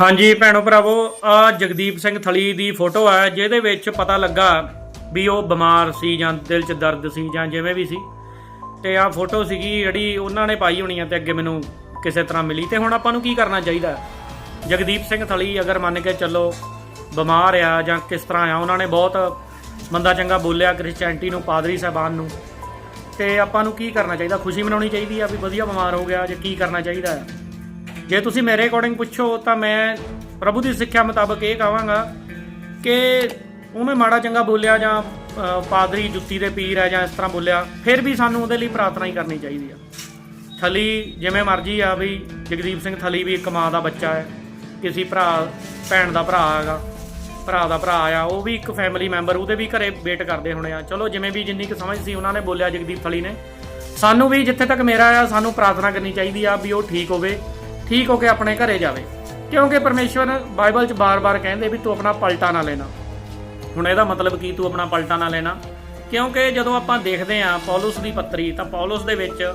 ਹਾਂਜੀ ਭੈਣੋ ਭਰਾਵੋ ਆ ਜਗਦੀਪ ਸਿੰਘ ਥਲੀ ਦੀ ਫੋਟੋ ਹੈ ਜਿਹਦੇ ਵਿੱਚ ਪਤਾ ਲੱਗਾ ਵੀ ਉਹ ਬਿਮਾਰ ਸੀ ਜਾਂ ਦਿਲ 'ਚ ਦਰਦ ਸੀ ਜਾਂ ਜਿਵੇਂ ਵੀ ਸੀ। ਤੇ ਆ ਫੋਟੋ ਸੀਗੀ ਜਿਹੜੀ ਉਹਨਾਂ ਨੇ ਪਾਈ ਹੋਣੀ ਆ ਤੇ ਅੱਗੇ ਮੈਨੂੰ ਕਿਸੇ ਤਰ੍ਹਾਂ ਮਿਲੀ। ਤੇ ਹੁਣ ਆਪਾਂ ਨੂੰ ਕੀ ਕਰਨਾ ਚਾਹੀਦਾ? ਜਗਦੀਪ ਸਿੰਘ ਥਲੀ ਅਗਰ ਮੰਨ ਕੇ ਚੱਲੋ ਬਿਮਾਰ ਆ ਜਾਂ ਕਿਸ ਤਰ੍ਹਾਂ ਆ, ਉਹਨਾਂ ਨੇ ਬਹੁਤ ਮੰਦਾ ਚੰਗਾ ਬੋਲਿਆ ਕ੍ਰਿਸਚੀਅਨਟੀ ਨੂੰ, ਪਾਦਰੀ ਸਾਹਿਬਾਨ ਨੂੰ। ਤੇ ਆਪਾਂ ਨੂੰ ਕੀ ਕਰਨਾ ਚਾਹੀਦਾ? ਖੁਸ਼ੀ ਮਨਾਉਣੀ ਚਾਹੀਦੀ ਆ ਵੀ ਵਧੀਆ ਬਿਮਾਰ ਹੋ ਗਿਆ ਜਾਂ ਕੀ ਕਰਨਾ ਚਾਹੀਦਾ? ਹੈ ਜੇ ਤੁਸੀਂ ਮੇਰੇ ਅਕੋਰਡਿੰਗ ਪੁੱਛੋ, ਤਾਂ ਮੈਂ ਪ੍ਰਭੂ ਦੀ ਸਿੱਖਿਆ ਮੁਤਾਬਕ ਇਹ ਕਹਾਂਗਾ ਕਿ ਉਹਨੇ ਮਾੜਾ ਚੰਗਾ ਬੋਲਿਆ ਜਾਂ ਪਾਦਰੀ ਜੁੱਤੀ ਦੇ ਪੀਰ ਹੈ ਜਾਂ ਇਸ ਤਰ੍ਹਾਂ ਬੋਲਿਆ, ਫਿਰ ਵੀ ਸਾਨੂੰ ਉਹਦੇ ਲਈ ਪ੍ਰਾਰਥਨਾ ਹੀ ਕਰਨੀ ਚਾਹੀਦੀ ਆ। ਥਲੀ ਜਿਵੇਂ ਮਰਜ਼ੀ ਆ ਵੀ ਜਗਦੀਪ ਸਿੰਘ ਥਲੀ ਵੀ ਇੱਕ ਮਾਂ ਦਾ ਬੱਚਾ ਹੈ, ਕਿਸੇ ਭਰਾ, ਭੈਣ ਦਾ ਭਰਾ ਹੈਗਾ, ਭਰਾ ਦਾ ਭਰਾ ਆ, ਉਹ ਵੀ ਇੱਕ ਫੈਮਿਲੀ ਮੈਂਬਰ ਉਹਦੇ ਵੀ ਘਰੇ ਵੇਟ ਕਰਦੇ ਹੋਣੇ ਆ। ਚਲੋ ਜਿਵੇਂ ਵੀ ਜਿੰਨੀ ਕੁ ਸਮਝ ਸੀ ਉਹਨਾਂ ਨੇ ਬੋਲਿਆ ਜਗਦੀਪ ਥਲੀ ਨੇ। ਸਾਨੂੰ ਵੀ ਜਿੱਥੇ ਤੱਕ ਮੇਰਾ ਆ, ਸਾਨੂੰ ਪ੍ਰਾਰਥਨਾ ਕਰਨੀ ਚਾਹੀਦੀ ਆ ਵੀ ਉਹ ਠੀਕ ਹੋਵੇ। ਠੀਕ ਹੋ ਕੇ ਆਪਣੇ ਘਰੇ ਜਾਵੇ। ਕਿਉਂਕਿ ਪਰਮੇਸ਼ਵਰ ਬਾਈਬਲ 'ਚ ਬਾਰ-ਬਾਰ ਕਹਿੰਦੇ ਵੀ ਤੂੰ ਆਪਣਾ ਪਲਟਾ ਨਾ ਲੈਣਾ। ਹੁਣ ਇਹਦਾ ਮਤਲਬ ਕੀ ਤੂੰ ਆਪਣਾ ਪਲਟਾ ਨਾ ਲੈਣਾ? ਕਿਉਂਕਿ ਜਦੋਂ ਆਪਾਂ ਦੇਖਦੇ ਆਂ ਪੌਲਸ ਦੀ ਪੱਤਰੀ, ਤਾਂ ਪੌਲਸ ਦੇ ਵਿੱਚ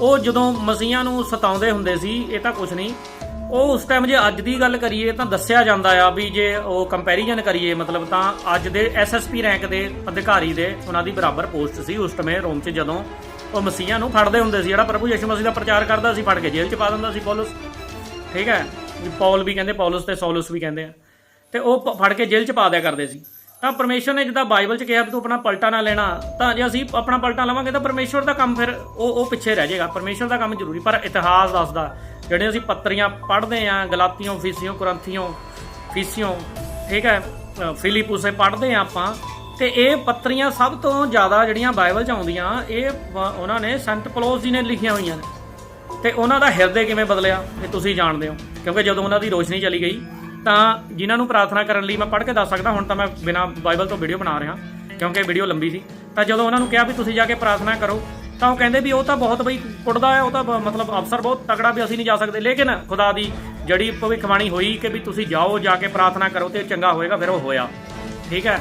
ਉਹ ਜਦੋਂ ਮਸੀਹਾਂ ਨੂੰ ਸਤਾਉਂਦੇ ਹੁੰਦੇ ਸੀ, ਇਹ ਤਾਂ ਕੁਝ ਨਹੀਂ। ਉਹ ਉਸ ਟਾਈਮ ਜੇ ਅੱਜ ਦੀ ਗੱਲ ਕਰੀਏ ਤਾਂ ਦੱਸਿਆ ਜਾਂਦਾ ਆ ਵੀ ਜੇ ਉਹ ਕੰਪੈਰੀਜ਼ਨ ਕਰੀਏ, ਮਤਲਬ ਤਾਂ ਅੱਜ ਦੇ ਐਸਐਸਪੀ ਰੈਂਕ ਦੇ ਅਧਿਕਾਰੀ ਦੇ ਉਹਨਾਂ ਦੀ ਬਰਾਬਰ ਪੋਸਟ ਸੀ ਉਸ ਸਮੇਂ ਰੋਮ 'ਚ ਜਦੋਂ ਉਹ ਮਸੀਹਾਂ ਨੂੰ ਫੜਦੇ ਹੁੰਦੇ ਸੀ। ਜਿਹੜਾ ਪ੍ਰਭੂ ਯਿਸੂ ਮਸੀਹ ਦਾ ਪ੍ਰਚਾਰ ਕਰਦਾ ਸੀ, ਫੜ ਕੇ ਜੇਲ੍ਹ 'ਚ ਪਾ ਦਿੰਦਾ ਸੀ ਪੌਲਸ। ਠੀਕ ਹੈ? ਪੌਲ ਵੀ ਕਹਿੰਦੇ ਪੌਲਸ ਤੇ ਸੌਲਸ ਵੀ ਕਹਿੰਦੇ ਆ। ਤੇ ਉਹ ਪ- ਫੜ ਕੇ ਜੇਲ੍ਹ 'ਚ ਪਾ ਦਿਆ ਕਰਦੇ ਸੀ। ਤਾਂ ਪਰਮੇਸ਼ਵਰ ਨੇ ਜਿੱਦਾਂ ਬਾਈਬਲ 'ਚ ਕਿਹਾ ਵੀ ਤੂੰ ਆਪਣਾ ਪਲਟਾ ਨਾ ਲੈਣਾ ਤਾਂ ਜੇ ਅਸੀਂ ਆਪਣਾ ਪਲਟਾ ਲਵਾਂਗੇ ਤਾਂ ਪਰਮੇਸ਼ਵਰ ਦਾ ਕੰਮ ਫਿਰ ਉਹ ਉਹ ਪਿੱਛੇ ਰਹਿ ਜਾਏਗਾ। ਪਰਮੇਸ਼ਵਰ ਦਾ ਕੰਮ ਜ਼ਰੂਰੀ ਪਰ ਇਤਿਹਾਸ ਦੱਸਦਾ ਜਿਹੜੇ ਅਸੀਂ ਪੱਤਰੀਆਂ ਪੜ੍ਹਦੇ ਆਂ ਗਲਾਤੀਓਂ ਫੀਸੀਓਂ ਕੁਰੰਥੀਓਂ ਫੀਸੀਓਂ ਠੀਕ ਹੈ ਅ, ਪੜ੍ਹਦੇ ਆਂ ਆਪਾਂ ਤੇ ਇਹ ਪੱਤਰੀਆਂ ਸਭ ਤੋਂ ਜ਼ਿਆਦਾ ਜਿਹੜੀਆਂ ਬਾਈਬਲ 'ਚ ਆਉਂਦੀਆਂ ਇਹ ਉਹਨਾਂ ਨੇ ਸੰਤ ਪੌਲਸ ਜੀ ਨੇ ਲਿਖੀਆਂ ਹੋਈਆਂ ਨੇ। ਤੇ ਉਹਨਾਂ ਦਾ ਹਿਰਦੇ ਕਿਵੇਂ ਬਦਲਿਆ ਇਹ ਤੁਸੀਂ ਜਾਣਦੇ ਹੋ। ਕਿਉਂਕਿ ਜਦੋਂ ਉਹਨਾਂ ਦੀ ਰੋਸ਼ਨੀ ਚਲੀ ਗਈ, ਤਾਂ ਜਿਨ੍ਹਾਂ ਨੂੰ ਪ੍ਰਾਰਥਨਾ ਕਰਨ ਲਈ ਮੈਂ ਪੜ੍ਹ ਕੇ ਦੱਸ ਸਕਦਾ, ਹੁਣ ਤਾਂ ਮੈਂ ਬਿਨਾ ਬਾਈਬਲ ਤੋਂ ਵੀਡੀਓ ਬਣਾ ਰਿਹਾ, ਕਿਉਂਕਿ ਵੀਡੀਓ ਲੰਬੀ ਸੀ। ਤਾਂ ਜਦੋਂ ਉਹਨਾਂ ਨੂੰ ਕਿਹਾ ਵੀ ਤੁਸੀਂ ਜਾ ਕੇ ਪ੍ਰਾਰਥਨਾ ਕਰੋ, ਤਾਂ ਉਹ ਕਹਿੰਦੇ ਵੀ ਉਹ ਤਾਂ ਬਹੁਤ ਬਈ ਕੁੱਟਦਾ ਹੈ, ਉਹ ਤਾਂ ਮਤਲਬ ਅਫਸਰ ਬਹੁਤ ਤਕੜਾ ਵੀ ਅਸੀਂ ਨਹੀਂ ਜਾ ਸਕਦੇ। ਲੇਕਿਨ ਖੁਦਾ ਦੀ ਜੜੀ ਭਵਿੱਖਬਾਣੀ ਹੋਈ ਕਿ ਵੀ ਤੁਸੀਂ ਜਾਓ, ਜਾ ਕੇ ਪ੍ਰਾਰਥਨਾ ਕਰੋ ਤੇ ਚੰਗਾ ਹੋਏਗਾ, ਫਿਰ ਉਹ ਹੋਇਆ। ਠੀਕ ਹੈ?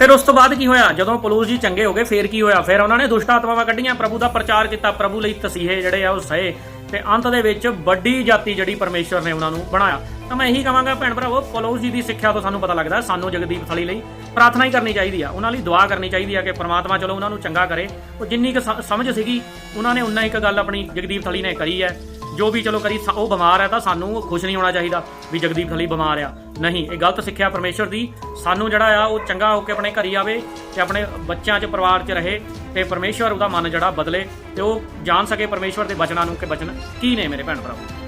ਫਿਰ ਉਸ ਤੋਂ ਬਾਅਦ ਕੀ ਹੋਇਆ? ਜਦੋਂ ਪਲੂਸ ਜੀ ਚੰਗੇ ਹੋ ਗਏ, ਫਿਰ ਕੀ ਹੋਇਆ? ਫਿਰ ਉਹਨਾਂ ਨੇ ਦੁਸ਼ਟ ਆਤਮਾਵਾਂ ਕੱਢੀਆਂ, ਪ੍ਰਭੂ ਦਾ ਪ੍ਰਚਾਰ ਕੀਤਾ, ਪ੍ਰਭੂ ਲਈ ਤਸੀਹੇ ਜਿਹੜੇ ਆ ਉਹ ਸਹੇ। ਤੇ ਅੰਤ ਦੇ ਵਿੱਚ ਵੱਡੀ ਜਾਤੀ ਜਿਹੜੀ ਪਰਮੇਸ਼ਵਰ ਨੇ ਉਹਨਾਂ ਨੂੰ ਬਣਾਇਆ। ਤਾਂ ਮੈਂ ਇਹੀ ਕਹਾਂਗਾ ਭੈਣ ਭਰਾਵੋ, ਪਲੂਸ ਜੀ ਦੀ ਸਿੱਖਿਆ ਤੋਂ ਸਾਨੂੰ ਪਤਾ ਲੱਗਦਾ ਸਾਨੂੰ ਜਗਦੀਪ ਥਲੀ ਲਈ ਪ੍ਰਾਰਥਨਾ ਹੀ ਕਰਨੀ ਚਾਹੀਦੀ ਆ। ਉਹਨਾਂ ਲਈ ਦੁਆ ਕਰਨੀ ਚਾਹੀਦੀ ਆ ਕਿ ਪ੍ਰਮਾਤਮਾ ਚਲੋ ਉਹਨਾਂ ਨੂੰ ਚੰਗਾ ਕਰੇ। ਉਹ ਜਿੰਨੀ ਕੁ ਸਮਝ ਸੀਗੀ, ਉਹਨਾਂ ਨੇ ਉਨਾ ਇੱਕ ਗੱਲ ਆਪਣੀ ਜਗਦੀਪ ਥਲੀ ਨੇ ਕਰੀ ਹੈ। ਜੋ ਵੀ ਚਲੋ ਕਰੀ ਸ- ਉਹ ਬਿਮਾਰ ਹੈ ਤਾਂ ਸਾਨੂੰ ਖੁਸ਼ ਨਹੀਂ ਹੋਣਾ ਚਾਹੀਦਾ ਵੀ ਜਗਦੀਪ ਖਲੀ ਬਿਮਾਰ ਆ। ਨਹੀਂ, ਇਹ ਗਲਤ ਸਿੱਖਿਆ ਪਰਮੇਸ਼ਵਰ ਦੀ। ਸਾਨੂੰ ਜਿਹੜਾ ਆ, ਉਹ ਚੰਗਾ ਹੋ ਕੇ ਆਪਣੇ ਘਰੀ ਆਵੇ ਤੇ ਆਪਣੇ ਬੱਚਿਆਂ 'ਚ, ਪਰਿਵਾਰ 'ਚ ਰਹੇ ਤੇ ਪਰਮੇਸ਼ਵਰ ਉਹਦਾ ਮਨ ਜਿਹੜਾ ਬਦਲੇ ਤੇ ਉਹ ਜਾਣ ਸਕੇ ਪਰਮੇਸ਼ਵਰ ਦੇ ਬਚਨਾਂ ਨੂੰ ਕਿ ਬਚਨ ਕੀ ਨੇ ਮੇਰੇ ਭੈਣ ਭਰਾਵੋ?